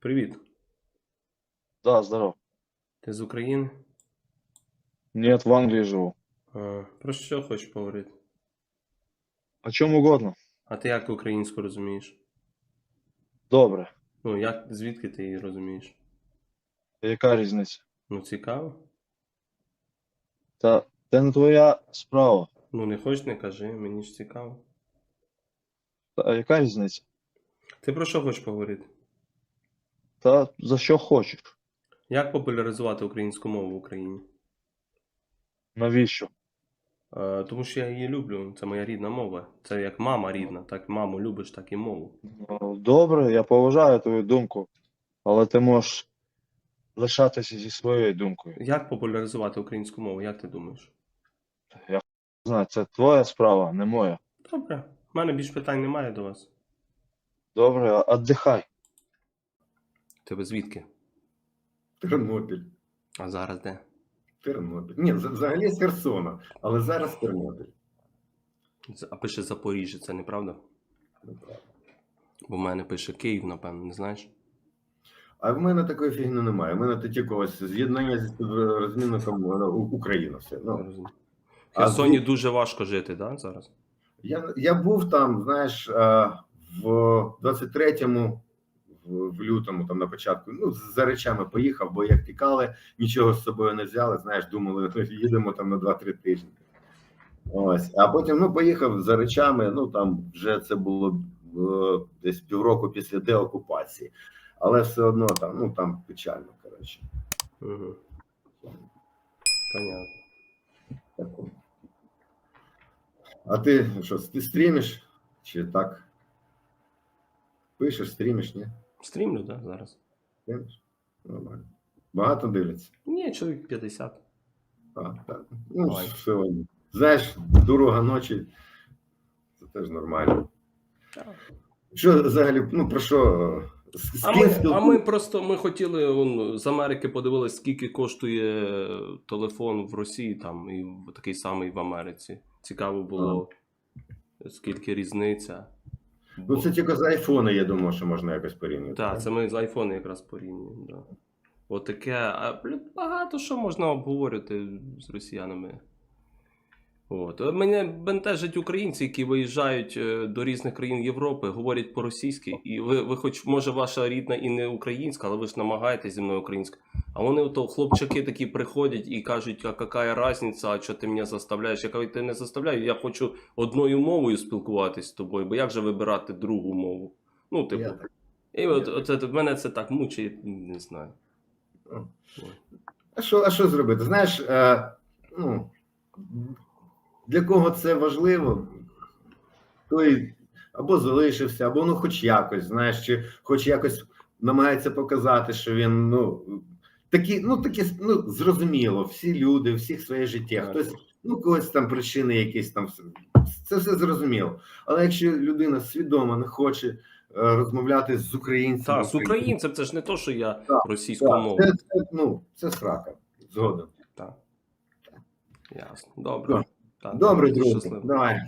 Привіт. Да, здоров. Ти з України? Нет, в Англии живу. А, про що хочеш поговорити? О чем угодно. А ти як українську розумієш? Добре. Ну, як, звідки ти її розумієш? Яка різниця? Ну, цікаво. Та це не твоя справа. Ну, не хочеш, не кажи, мені ж цікаво. Та яка різниця? Ти про що хочеш поговорити? Та за що хочеш? Як популяризувати українську мову в Україні? Навіщо? А, тому що я її люблю, це моя рідна мова. Це як мама рідна, так маму любиш, так і мову. Ну, Добре, я поважаю твою думку, але ти можеш лишатися зі своєю думкою. Як популяризувати українську мову, як ти думаєш? Я не знаю, це твоя справа, не моя. Добре, в мене більш питань немає до вас. Добре, а- віддихай. Тебе звідки? Тернопіль. А зараз де? Тернопіль. Ні, взагалі з Херсона, але зараз Тернопіль. А пише Запоріжжя, це неправда? Неправда. Бо в мене пише Київ, напевно, не знаєш? А в мене такої фігні немає. У мене то тільки ось з'єднання зі розмінником е, Україна. Все. Ну. В А Херсоні дуже важко жити, да, зараз? я, я був там, знаєш, е, в 23-му, в, лютому, там на початку, ну, за речами поїхав, бо як тікали, нічого з собою не взяли. Знаєш, думали, їдемо там на 2-3 тижні. Ось, а потім ну, поїхав за речами. Ну там вже це було е, десь півроку після деокупації, але все одно там, ну там печально, коротше. Угу. Понятно. Так. А ти що, ти стрімиш? Чи так? Пишеш, стрімиш, ні? Стрімлю, да, зараз? Нормально. Багато дивляться. Ні, чоловік 50. Так, так. Ну, Ой. все. Знаєш, дорога ночі, це теж нормально. Що взагалі, ну про що? З, А ми, а ми просто ми хотіли он, з Америки подивилися, скільки коштує телефон в Росії там і такий самий в Америці. Цікаво було, скільки різниця. Ну, це тільки з айфона, я думаю, що можна якось порівняти. Так, це ми з айфони якраз порівнюємо. Да. Отаке. А блін, багато що можна обговорювати з росіянами. От. Е, Мене бентежать українці, які виїжджають е, до різних країн Європи, говорять по-російськи. І ви, ви хоч, може, ваша рідна і не українська, але ви ж намагаєтесь зі мною українською. А вони ото хлопчаки такі приходять і кажуть, а яка різниця, а що ти мене заставляєш? Я кажу, ти не заставляю, я хочу одною мовою спілкуватись з тобою, бо як же вибирати другу мову? Ну, типу. Я. І от, от, от мене це так мучить, не знаю. А що, а що зробити? Знаєш, е, ну, для кого це важливо, той або залишився, або ну хоч якось, знаєш, чи хоч якось намагається показати, що він ну такі, ну такі, ну зрозуміло, всі люди, всіх своє життя. Хтось, ну когось там причини якісь там. Це все зрозуміло. Але якщо людина свідомо не хоче е, розмовляти з українцями, Так, з українцем це ж не то, що я Так, російську це, це, ну, це срака. Згодом. Так. Ясно. Добре. Так. Так, Добре, друзі. Щасливо. Давай.